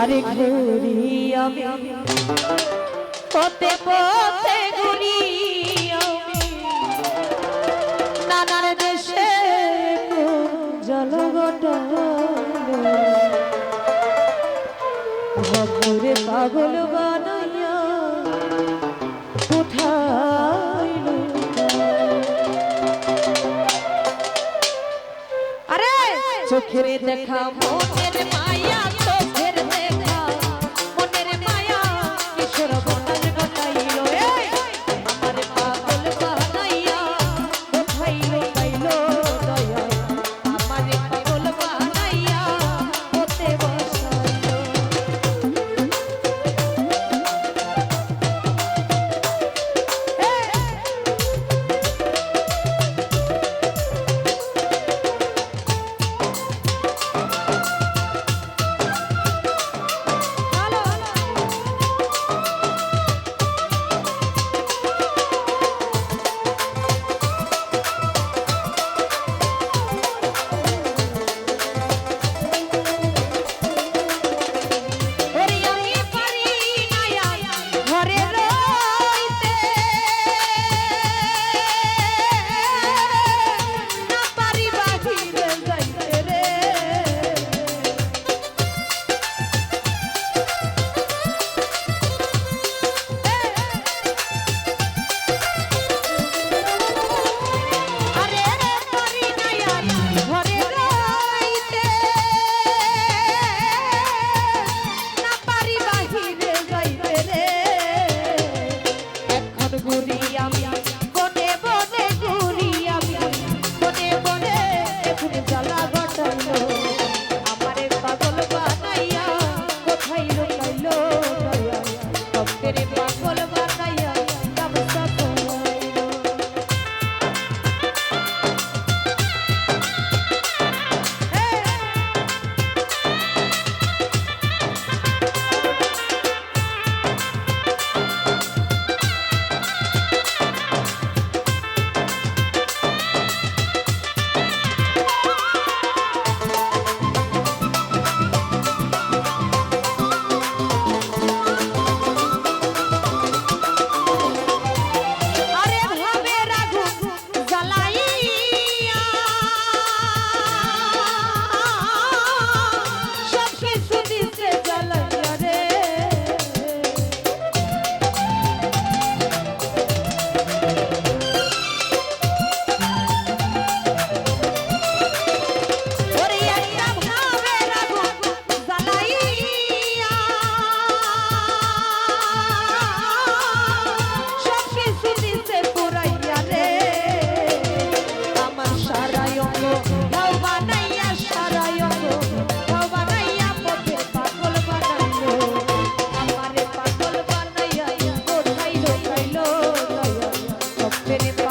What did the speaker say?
আরে ঘুরি আমি পথে পথে ঘুরি নানার দেশে জলগট ভগরে পাগল করে দেখা মনের মায়া Hey. Benim